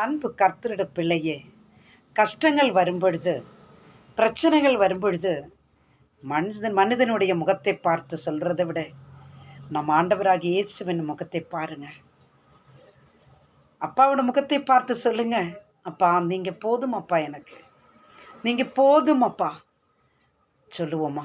அன்பு கர்த்தரிட பிள்ளையே கஷ்டங்கள் வரும்பொழுது பிரச்சனைகள் வரும்பொழுது மனிதன் மனிதனுடைய முகத்தை பார்த்து சொல்கிறத விட நம் ஆண்டவராக இயேசுவின் முகத்தை பாருங்க. அப்பாவோட முகத்தை பார்த்து சொல்லுங்க. அப்பா நீங்கள் போதும் அப்பா எனக்கு. நீங்கள் போதும் அப்பா. சொல்லுவோமா?